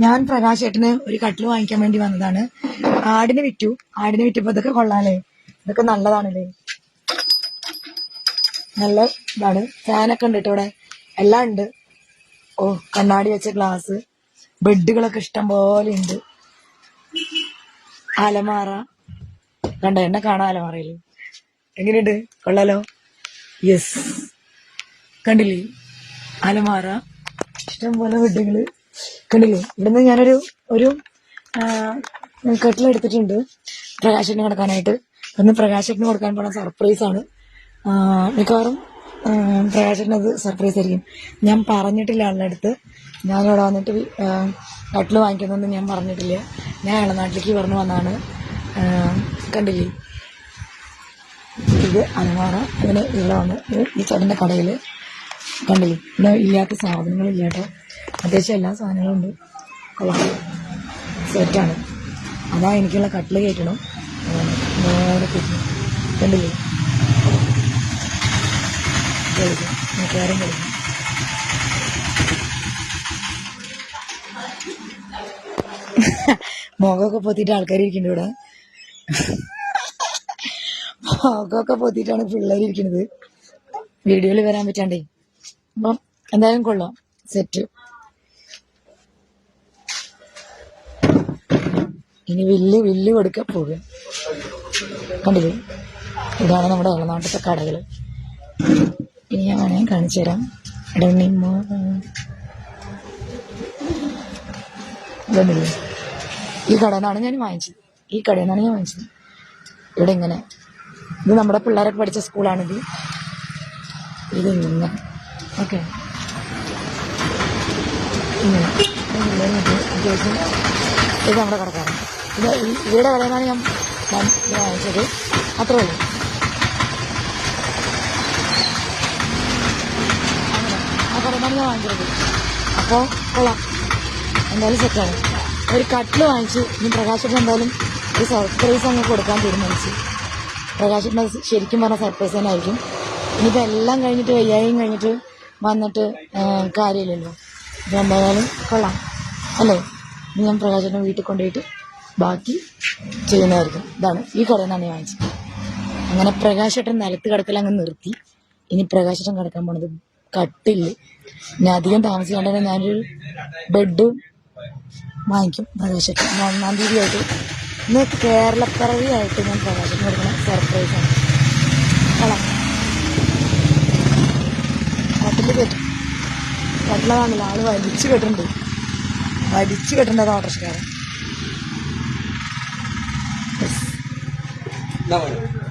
ഞാൻ പ്രകാശ് ഏട്ടന് ഒരു കട്ടിൽ വാങ്ങിക്കാൻ വേണ്ടി വന്നതാണ്. ആടിനെ വിറ്റു. ആടിനെ വിറ്റപ്പോ ഇതൊക്കെ കൊള്ളാലേ. ഇതൊക്കെ നല്ലതാണല്ലേ. നല്ല ഇതാണ്. ഫാനൊക്കെ ഉണ്ട് ഇവിടെ. എല്ലാം ഉണ്ട്. ഓ കണ്ണാടി വെച്ച ഗ്ലാസ്. ബെഡുകളൊക്കെ ഇഷ്ടം പോലെ ഉണ്ട്. അലമാറ. കണ്ട? എന്നെ കാണാൻ അലമാറയിൽ. എങ്ങനെയുണ്ട്? കൊള്ളാലോ? യെസ് കണ്ടില്ലേ? അലമാറ. ഇഷ്ടം പോലെ ബെഡുകൾ. കണ്ടില്ലേ? ഇവിടുന്ന് ഞാനൊരു ഒരു കെട്ടിലെടുത്തിട്ടുണ്ട് പ്രകാശത്തിന് കൊടുക്കാനായിട്ട്. ഒന്ന് പ്രകാശത്തിന് കൊടുക്കാൻ പോണ സർപ്രൈസാണ് മിക്കവാറും പ്രകാശന് അത് സർപ്രൈസ് ആയിരിക്കും. ഞാൻ പറഞ്ഞിട്ടില്ല ആളുടെ അടുത്ത്. ഞാനിവിടെ വന്നിട്ട് കട്ടിൽ വാങ്ങിക്കുന്നൊന്നും ഞാൻ പറഞ്ഞിട്ടില്ല. ഞാൻ ഇളനാട്ടിലേക്ക് പറഞ്ഞു വന്നാണ് കണ്ടില്ലേ? ഇത് അലമാറ അങ്ങനെ വന്ന് ഈ ചേട്ടന്റെ കടയിൽ കണ്ടില്ലേ? ഇവിടെ ഇല്ലാത്ത സാധനങ്ങളില്ല കേട്ടോ. അത്യാവശ്യം എല്ലാ സാധനങ്ങളും ഉണ്ട് കൊള്ളാം സെറ്റാണ് അതാ എനിക്കുള്ള കട്ടിൽ കയറ്റണം. കണ്ടില്ലേ? കളിക്കും മിക്കവാറും മുഖമൊക്കെ പൊത്തിയിട്ട് ആൾക്കാർ ഇരിക്കുന്നുണ്ട് ഇവിടെ. മുഖമൊക്കെ പൊത്തിയിട്ടാണ് പിള്ളേർ ഇരിക്കുന്നത്. വീഡിയോയിൽ വരാൻ പറ്റാണ്ടേ. അപ്പം എന്തായാലും കൊള്ളാം. സെറ്റ് ഇനി വില്ല് വില്ല് കൊടുക്കാൻ പോകുക കണ്ടില്ലേ? ഇതാണ് നമ്മുടെ ഇളനാട്ടത്തെ കടകൾ ഇനി ഞാൻ വേണമെങ്കിൽ കാണിച്ചു തരാം. ഇടണിമോ ഇതുണ്ടല്ലേ ഈ കടയിൽ നിന്നാണ് ഞാൻ വാങ്ങിച്ചത്. ഈ കടയിൽ നിന്നാണ് ഞാൻ വാങ്ങിച്ചത്. ഇവിടെ ഇങ്ങനെ. ഇത് നമ്മുടെ പിള്ളേരൊക്കെ പഠിച്ച സ്കൂളാണിത് ഇത് ഇങ്ങനെ. ഓക്കെ. ഇങ്ങനെ. ഇത് നമ്മുടെ കടക്കാരൻ. ഇത് ഇവരുടെ കടയിൽ ഞാൻ വാങ്ങിച്ചത്. അത്രേ ഉള്ളൂ. ആ പറയുന്നതാണ് ഞാൻ വാങ്ങിച്ചത്. അപ്പോൾ കൊള്ളാം. എന്തായാലും സെറ്റാണ് ഒരു കട്ടിൽ വാങ്ങിച്ചു ഇനി പ്രകാശത്തിന് എന്തായാലും ഒരു സർപ്രൈസ് അങ്ങ് കൊടുക്കാൻ തീരുമാനിച്ചു അത് ശരിക്കും പറഞ്ഞ സർപ്രൈസ് തന്നെ ആയിരിക്കും. ഇനിയിപ്പോൾ എല്ലാം കഴിഞ്ഞിട്ട് വയ്യായും കഴിഞ്ഞിട്ട് വന്നിട്ട് കാര്യമില്ലല്ലോ. ഇത് എന്തായാലും കൊള്ളാം. അല്ലേ? ഞാൻ പ്രകാശനെ വീട്ടിൽ കൊണ്ടുപോയിട്ട് ബാക്കി ചെയ്യുന്നതായിരിക്കും. ഇതാണ് ഈ കടയിൽ നിന്നാണ് വാങ്ങിച്ചത്. അങ്ങനെ പ്രകാശേട്ടൻ നിലത്ത് കിടക്കൽ അങ്ങ് നിർത്തി. ഇനി പ്രകാശേട്ടൻ കിടക്കാൻ പോണത് കട്ടില്ല. ഇനി അധികം താമസിക്കാണ്ട് തന്നെ ഞാനൊരു ബെഡ് വാങ്ങിക്കും പ്രകാശേട്ടൻ. ഒന്നാം തീയതി ആയിട്ട് ഇന്ന് കേരളപ്പിറവി ആയിട്ട് ഞാൻ പ്രകാശം കൊടുക്കുന്ന സർപ്രൈസ് കൊള്ളാം. കട്ടിൽ കെട്ടും. കട്ടിലാണല്ലോ ആൾ വലിച്ചു കെട്ടുണ്ട്. വലിച്ചു കെട്ടേണ്ടത് 那か。